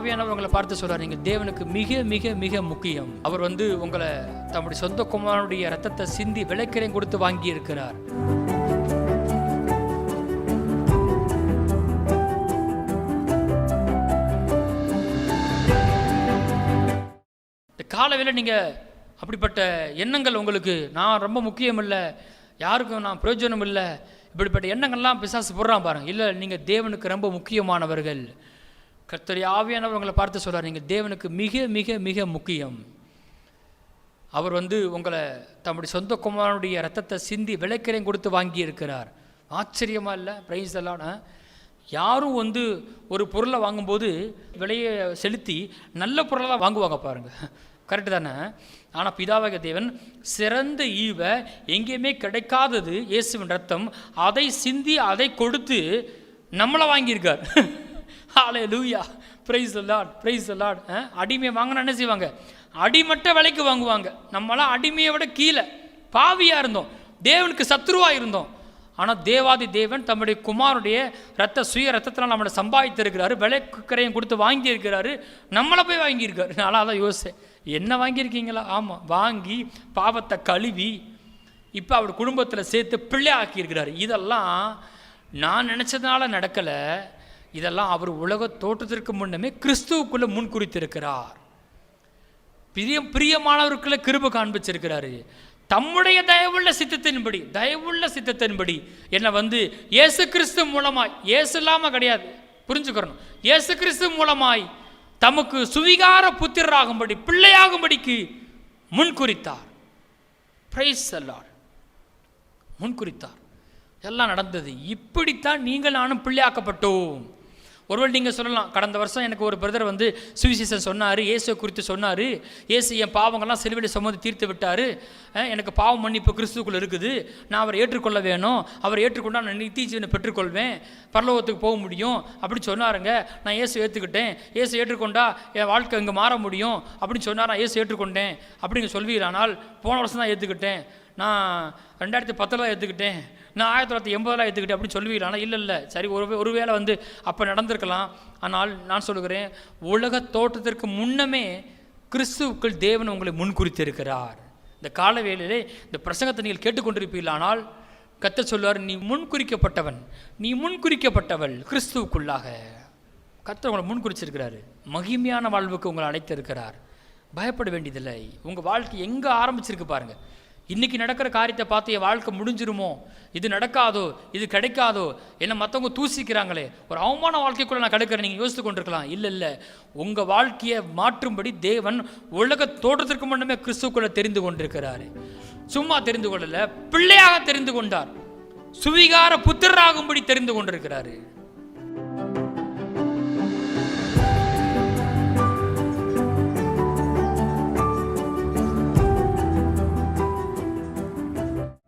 ஆவியானவர் உங்களை பார்த்து சொல்றாரு. நீங்க தேவனுக்கு மிக மிக மிக முக்கியம். அவர் வந்து உங்களை தம்முடைய சொந்த குமாரனுடைய ரத்தத்தை சிந்தி விலைக்கிறையும் கொடுத்து வாங்கி இருக்கிறார் இந்த காலவேளை நீங்கள் அப்படிப்பட்ட எண்ணங்கள் உங்களுக்கு நான் ரொம்ப முக்கியம் இல்லை யாருக்கும் நான் பிரயோஜனம் இல்லை இப்படிப்பட்ட எண்ணங்கள்லாம் பிசாசு போடுறான் பாருங்க. இல்லை நீங்கள் தேவனுக்கு ரொம்ப முக்கியமானவர்கள். கர்த்தருடைய ஆவியானவர் உங்களை பார்த்து சொல்கிறார் நீங்கள் தேவனுக்கு மிக மிக மிக முக்கியம். அவர் வந்து உங்களை தம்முடைய சொந்த குமாரனுடைய ரத்தத்தை சிந்தி விலைக்கிறையும் கொடுத்து வாங்கி இருக்கிறார் இல்லை? பிரைஸ் எல்லாம் யாரும் வந்து ஒரு பொருளை வாங்கும்போது விலையை செலுத்தி நல்ல பொருளாக வாங்குவாங்க பாருங்கள் கரெக்டு தானே? ஆனால் பிதாவக தேவன் சிறந்த ஈவை எங்கேயுமே கிடைக்காதது இயேசுவின் ரத்தம் அதை சிந்தி அதை கொடுத்து நம்மளை வாங்கியிருக்கார். ஹாலே லூயா ப்ரைஸ் லார்ட் ப்ரைஸ் லார்ட் அடிமையை வாங்கினா என்ன செய்வாங்க? அடிமட்ட விலைக்கு வாங்குவாங்க. நம்மளாம் அடிமையை விட கீழே பாவியாக இருந்தோம். தேவனுக்கு சத்ருவாக இருந்தோம். ஆனால் தேவாதி தேவன் தம்முடைய குமாருடைய ரத்த சுய ரத்தத்தில் நம்மளை சம்பாதித்திருக்கிறாரு. விலை கொடுத்து வாங்கியிருக்கிறாரு. நம்மளை போய் வாங்கியிருக்காரு. நான் தான் யோசிச்சேன். என்ன வாங்கியிருக்கீங்களா? ஆமாம் வாங்கி பாவத்தை கழுவி இப்போ அவர் குடும்பத்தில் சேர்த்து பிள்ளை ஆக்கியிருக்கிறாரு இதெல்லாம் நான் நினச்சதுனால நடக்கலை. இதெல்லாம் அவர் உலக தோற்றத்திற்கு முன்னமே கிறிஸ்துவுக்குள்ளே முன்குறித்திருக்கிறார். பிரிய பிரியம் பிரியமானவருக்குள்ள கிருப காண்பிச்சிருக்கிறாரு. தம்முடைய தயவுள்ள சித்தத்தின்படி தயவுள்ள சித்தத்தின்படி என்னை வந்து இயேசு கிறிஸ்து மூலமாய் இயேசு இல்லாமல் கிடையாது. புரிஞ்சுக்கிறணும் இயேசு கிறிஸ்து மூலமாய் தமக்கு சுவிகார புத்திரராகும்படி பிள்ளையாகும்படிக்கு முன்குறித்தார். பிரைஸ் அல்லார் முன்குறித்தார். எல்லாம் நடந்தது. இப்படித்தான் நீங்கள் நானும் பிள்ளையாக்கப்பட்டோம். ஒருவேளை நீங்கள் சொல்லலாம் கடந்த வருஷம் எனக்கு ஒரு பிரதர் வந்து சுவிசேஷன் சொன்னார் இயேசுவை குறித்து சொன்னார். இயேசு என் பாவங்கள்லாம் செலுவிலை சுமந்து தீர்த்து விட்டார். எனக்கு பாவம் மன்னிப்பு கிறிஸ்துக்குள்ளே இருக்குது. நான் அவரை ஏற்றுக்கொள்ள வேணும். அவரை ஏற்றுக்கொண்டா நான் நித்திய ஜீவனை பெற்றுக்கொள்வேன். பரலோகத்துக்கு போக முடியும். அப்படி சொன்னாருங்க. நான் இயேசு ஏற்றுக்கிட்டேன் இயேசு ஏற்றுக்கொண்டா என் வாழ்க்கை இங்கே மாற முடியும். அப்படின்னு சொன்னார். நான் இயேசு ஏற்றுக்கொண்டேன். அப்படிங்க சொல்வீரானால் போன வருஷம் தான் ஏற்றுக்கிட்டேன் நான் ரெண்டாயிரத்தி பத்தில் எடுத்துக்கிட்டேன் நான் ஆயிரத்தி தொள்ளாயிரத்தி எண்பதில் எடுத்துக்கிட்டேன் அப்படின்னு சொல்லுவீங்களா? ஆனால் இல்லை இல்லை. சரி ஒரு ஒருவேளை வந்து அப்போ நடந்திருக்கலாம். ஆனால் நான் சொல்லுகிறேன் உலக தோற்றத்திற்கு முன்னமே கிறிஸ்துவுக்குள் தேவன் உங்களை முன்குறித்திருக்கிறார். இந்த காலவேளையிலே இந்த பிரசங்கத்தை நீங்கள் கேட்டுக்கொண்டிருப்பீர்களானால் கத்த சொல்வார் நீ முன்குறிக்கப்பட்டவன் நீ முன்குறிக்கப்பட்டவள் கிறிஸ்துவுக்குள்ளாக. கத்த உங்களை முன்குறிச்சிருக்கிறாரு. மகிமையான வாழ்வுக்கு உங்களை அழைத்திருக்கிறார். பயப்பட வேண்டியதில்லை. உங்கள் வாழ்க்கை எங்கே ஆரம்பிச்சிருக்கு பாருங்கள் இன்றைக்கி நடக்கிற காரியத்தை பார்த்து என் வாழ்க்கை முடிஞ்சிருமோ? இது நடக்காதோ? இது கிடைக்காதோ? என்னை மற்றவங்க தூசிக்கிறாங்களே ஒரு அவமான வாழ்க்கைக்குள்ளே நான் கிடைக்கிறேன் நீங்கள் யோசித்து கொண்டிருக்கலாம். இல்லை இல்லை. உங்கள் வாழ்க்கையை மாற்றும்படி தேவன் உலக தோற்றத்திற்கு முன்னமே கிறிஸ்துக்குள்ளே தெரிந்து கொண்டிருக்கிறாரு. சும்மா தெரிந்து கொள்ளலை பிள்ளையாக தெரிந்து கொண்டார். சுவிகார புத்திரராகும்படி தெரிந்து கொண்டிருக்கிறாரு.